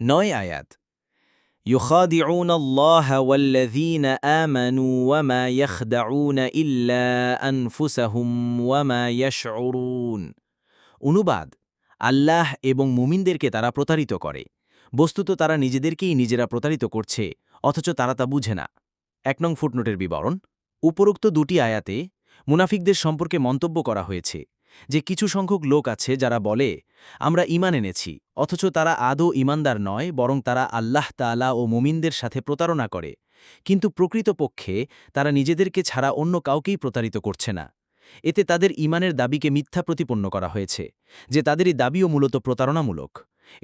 নয় আয়াত يخادعون الله والذين آمنوا وما يخدعون إلا أنفسهم وما يشعرون অনুবাদ আল্লাহ এবং মুমিনদেরকে তারা প্রতারিত করে বস্তুত তারা নিজেদেরকেই নিজেরা প্রতারিত করছে অথচ তারা তা বুঝে না এক নং ফুটনোটের বিবরণ উপরোক্ত দুটি আয়াতে মুনাফিকদের সম্পর্কে মন্তব্য করা হয়েছে যে কিছু সংখ্যক লোক আছে যারা বলে, আমরা ইমান এনেছি, অথচ তারা আদৌ ইমানদার নয়, বরং তারা আল্লাহ তালা ও মুমিনদের সাথে প্রতারণা করে। কিন্তু প্রকৃতপক্ষে তারা নিজেদেরকে ছাড়া অন্য কাউকেই প্রতারিত করছে না। এতে তাদের ইমানের দাবিকে মিথ্যা প্রতিপন্ন করা হয়েছে, যে তাদেরই দাবিও মূলত প্রতারণামূলক।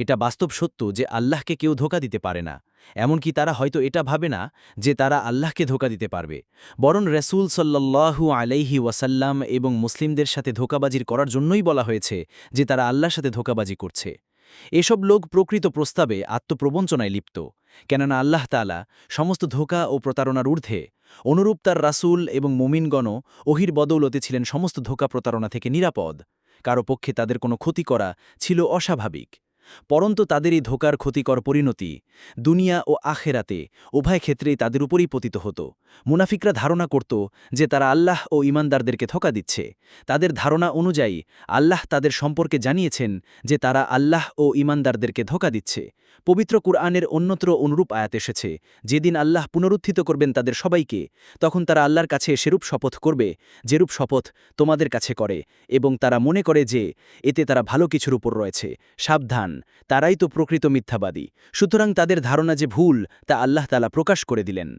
এটা বাস্তব সত্য যে আল্লাহকে কেউ ধোকা দিতে পারে না, এমনকি তারা হয়তো এটা ভাবে না যে তারা আল্লাহকে ধোকা দিতে পারবে। বরং রসুল সাল্লাল্লাহু আলাইহি ওয়াসাল্লাম এবং মুসলিমদের সাথে ধোকাবাজির করার জন্যই বলা হয়েছে যে তারা আল্লাহর সাথে ধোকাবাজি করছে। এসব লোক প্রকৃত প্রস্তাবে আত্মপ্রবঞ্চনায় লিপ্ত, কেননা আল্লাহ তালা সমস্ত ধোকা ও প্রতারণার ঊর্ধ্বে অনুরূপ তার রাসূল এবং মুমিনগণ ওহির বদৌলতে ছিলেন সমস্ত ধোকা প্রতারণা থেকে নিরাপদ। কারও পক্ষে তাদের কোনো ক্ষতি করা ছিল অস্বাভাবিক। পরন্তু তাদের এই ধোকার ক্ষতিকর পরিণতি দুনিয়া ও আখেরাতে উভয় ক্ষেত্রেই তাদের উপরই পতিত হতো। মুনাফিকরা ধারণা করত যে তারা আল্লাহ ও ইমানদারদেরকে ধোকা দিচ্ছে। তাদের ধারণা অনুযায়ী আল্লাহ তাদের সম্পর্কে জানিয়েছেন যে তারা আল্লাহ ও ইমানদারদেরকে ধোকা দিচ্ছে। পবিত্র কুরআনের অন্যত্র অনুরূপ আয়াত এসেছে, যেদিন আল্লাহ পুনরুত্থিত করবেন তাদের সবাইকে, তখন তারা আল্লাহর কাছে সেরূপ শপথ করবে, যেরূপ শপথ তোমাদের কাছে করে এবং তারা মনে করে যে এতে তারা ভালো কিছুর উপর রয়েছে। সাবধান। তারাই তো প্রকৃত মিথ্যাবাদী। সুতরাং তাদের ধারণা যে ভুল, তা আল্লাহ তালা প্রকাশ করে দিলেন।